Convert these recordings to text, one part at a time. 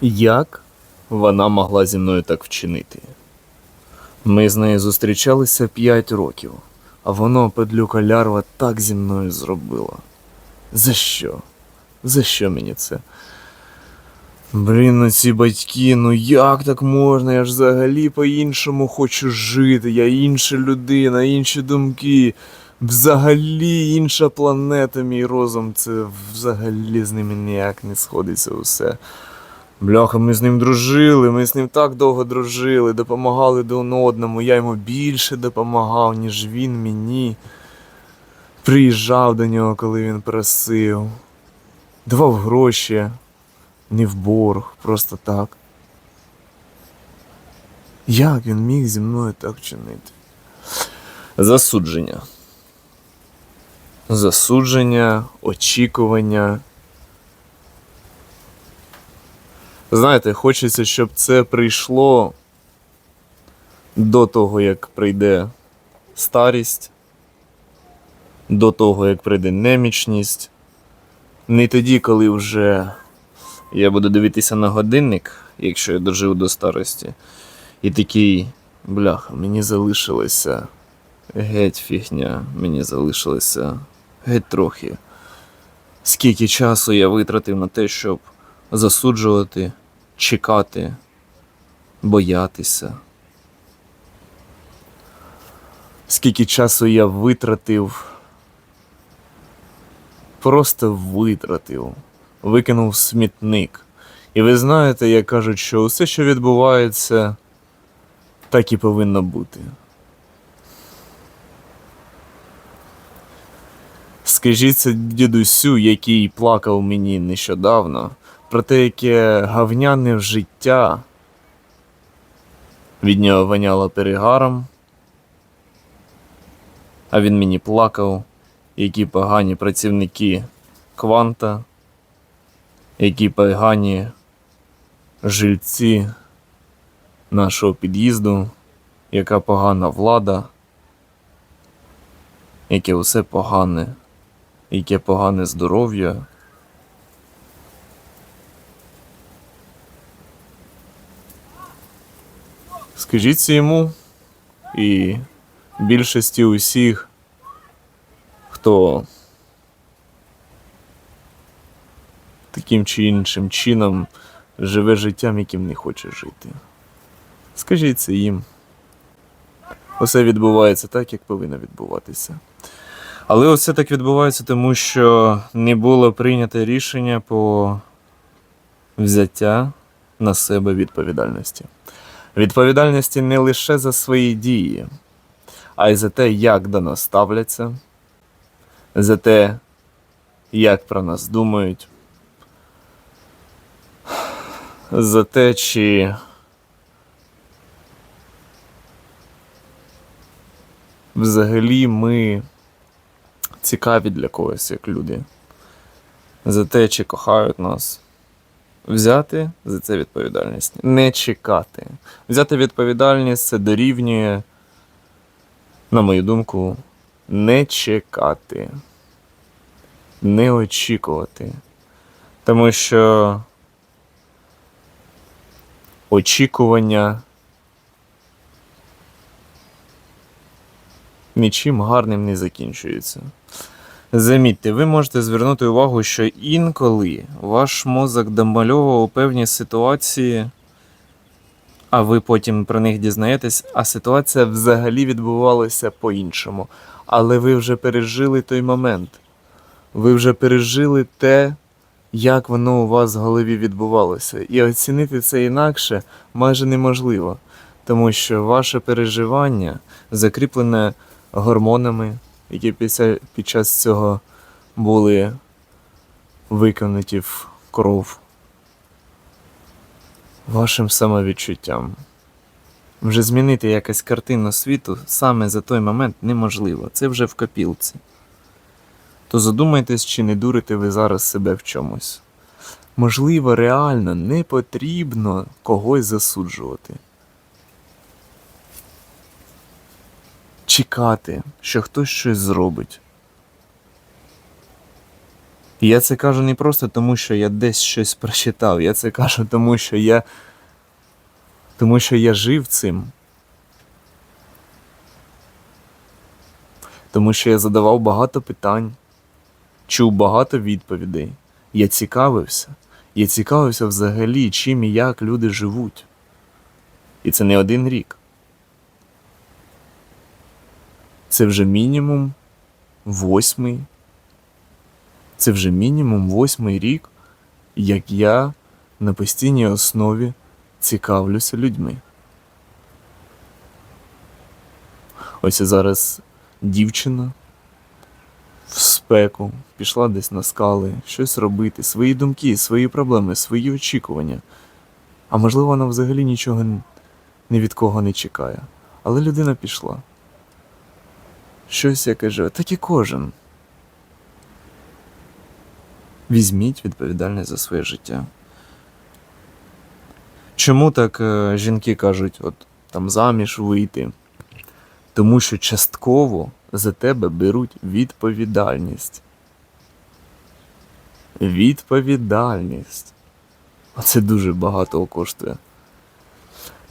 Як вона могла зі мною так вчинити? Ми з нею зустрічалися 5 років, а воно, падлюка лярва, так зі мною зробила. За що? За що мені це? Блін, ну ці батьки, ну як так можна? Я ж взагалі по-іншому хочу жити. Я інша людина, інші думки. Взагалі інша планета, мій розум, це взагалі з ними ніяк не сходиться усе. Бляха, ми з ним дружили, ми з ним так довго дружили, допомагали один одному. Я йому більше допомагав, ніж він мені. Приїжджав до нього, коли він просив. Давав гроші, не в борг, просто так. Як він міг зі мною так вчинити? Засудження. Засудження, очікування. Знаєте, хочеться, щоб це прийшло до того, як прийде старість, до того, як прийде немічність. Не тоді, коли вже я буду дивитися на годинник, якщо я дожив до старості, і такий, бляха, мені залишилося геть фігня, мені залишилося геть трохи. Скільки часу я витратив на те, щоб засуджувати, чекати, боятися. Скільки часу я витратив, просто витратив, викинув смітник. І ви знаєте, як кажуть, що усе, що відбувається, так і повинно бути. Скажіть це дідусю, який плакав мені нещодавно, про те, яке гавняне життя від нього воняло перегаром, а він мені плакав, які погані працівники кванта, які погані жильці нашого під'їзду, яка погана влада, яке усе погане, яке погане здоров'я. Скажіть це йому і більшості усіх, хто таким чи іншим чином живе життям, яким не хоче жити. Скажіть це їм. Усе відбувається так, як повинно відбуватися. Але усе так відбувається, тому що не було прийнято рішення по взяття на себе відповідальності. Відповідальності не лише за свої дії, а й за те, як до нас ставляться, за те, як про нас думають, за те, чи взагалі ми цікаві для когось як люди, за те, чи кохають нас. Взяти за це відповідальність, не чекати. Взяти відповідальність це дорівнює, на мою думку, не чекати, не очікувати. Тому що очікування нічим гарним не закінчується. Замітьте, ви можете звернути увагу, що інколи ваш мозок домальовував певні ситуації, а ви потім про них дізнаєтесь, а ситуація взагалі відбувалася по-іншому. Але ви вже пережили той момент. Ви вже пережили те, як воно у вас в голові відбувалося. І оцінити це інакше майже неможливо, тому що ваше переживання закріплене гормонами, які під час цього були виконуті в кров вашим самовідчуттям. Вже змінити якась картину світу саме за той момент неможливо. Це вже в копілці. То задумайтесь, чи не дурите ви зараз себе в чомусь. Можливо, реально не потрібно когось засуджувати. Чекати, що хтось щось зробить. Я це кажу не просто тому, що я десь щось прочитав. Я це кажу тому, що я. Тому що я жив цим. Тому що я задавав багато питань, чув багато відповідей. Я цікавився. Я цікавився взагалі, чим і як люди живуть. І це не один рік. Це вже мінімум восьмий. Це вже мінімум восьмий рік, як я на постійній основі цікавлюся людьми. Ось зараз дівчина в спеку пішла десь на скали, щось робити, свої думки, свої проблеми, свої очікування. А можливо, вона взагалі нічого ні від кого не чекає. Але людина пішла. Щось яке живе, так і кожен. Візьміть відповідальність за своє життя. Чому так е, жінки кажуть, от там заміж вийти? Тому що частково за тебе беруть відповідальність. Відповідальність. Оце дуже багато коштує.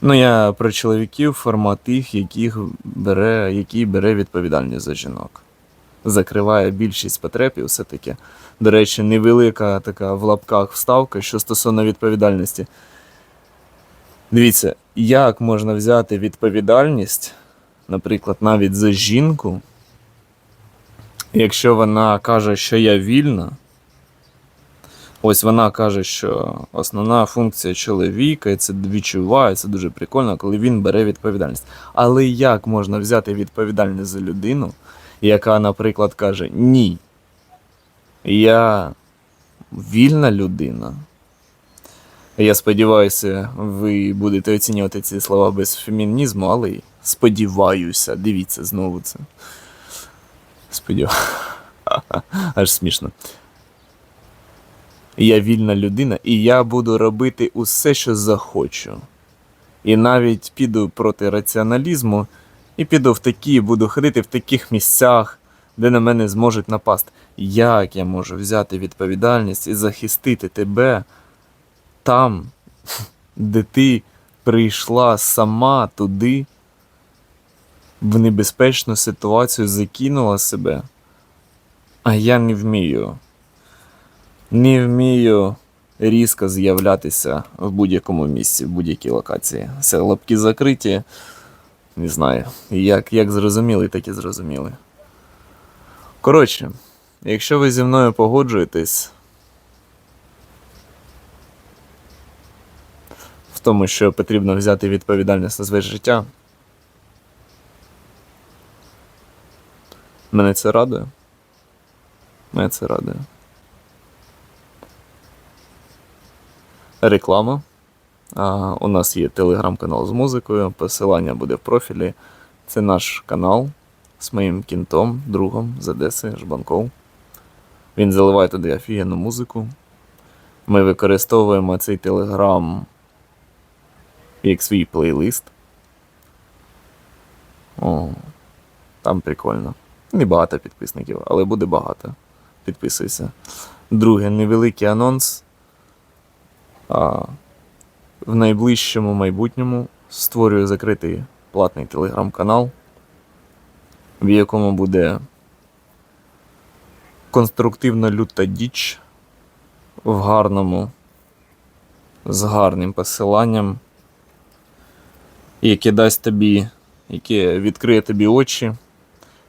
Ну, я про чоловіків, формат тих, яких бере, який бере відповідальність за жінок. Закриває більшість потреб і все таке. До речі, невелика така в лапках вставка, що стосовно відповідальності. Дивіться, як можна взяти відповідальність, наприклад, навіть за жінку, якщо вона каже, що я вільна. Ось вона каже, що основна функція чоловіка, і це відчуває, це дуже прикольно, коли він бере відповідальність. Але як можна взяти відповідальність за людину, яка, наприклад, каже: Ні, я вільна людина. Я сподіваюся, ви будете оцінювати ці слова без фемінізму, але сподіваюся, дивіться знову це. Сподіваюся. Аж смішно. Я вільна людина, і я буду робити усе, що захочу. І навіть піду проти раціоналізму, і піду в такі, буду ходити в таких місцях, де на мене зможуть напасти. Як я можу взяти відповідальність і захистити тебе там, де ти прийшла сама туди, в небезпечну ситуацію закинула себе, а я не вмію. Не вмію різко з'являтися в будь-якому місці, в будь-якій локації. Все, лапки закриті. Не знаю. Як, як зрозуміли, так і зрозуміли. Коротше, якщо ви зі мною погоджуєтесь в тому, що потрібно взяти відповідальність за своє життя, мене це радує. Мене це радує. Реклама. У нас є телеграм-канал з музикою, посилання буде в профілі. Це наш канал з моїм кінтом, другом з Одеси, Жбанков. Він заливає туди офігенну музику. Ми використовуємо цей телеграм як свій плейлист. О, там прикольно. Не багато підписників, але буде багато. Підписуйся. Друге, невеликий анонс. В найближчому майбутньому створюю закритий платний телеграм-канал, в якому буде конструктивно люта діч в гарному, з гарним посиланням, яке дасть тобі, яке відкриє тобі очі.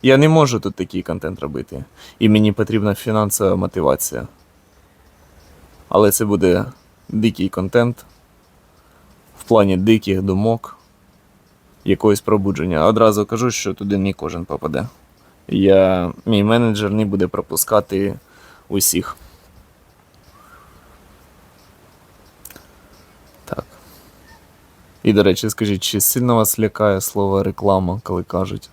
Я не можу тут такий контент робити, і мені потрібна фінансова мотивація. Але це буде дикий контент в плані диких думок, якогось пробудження. Одразу кажу, що туди не кожен попаде. Я, Мій менеджер не буде пропускати усіх. Так. І, до речі, скажіть, чи сильно вас лякає слово реклама, коли кажуть?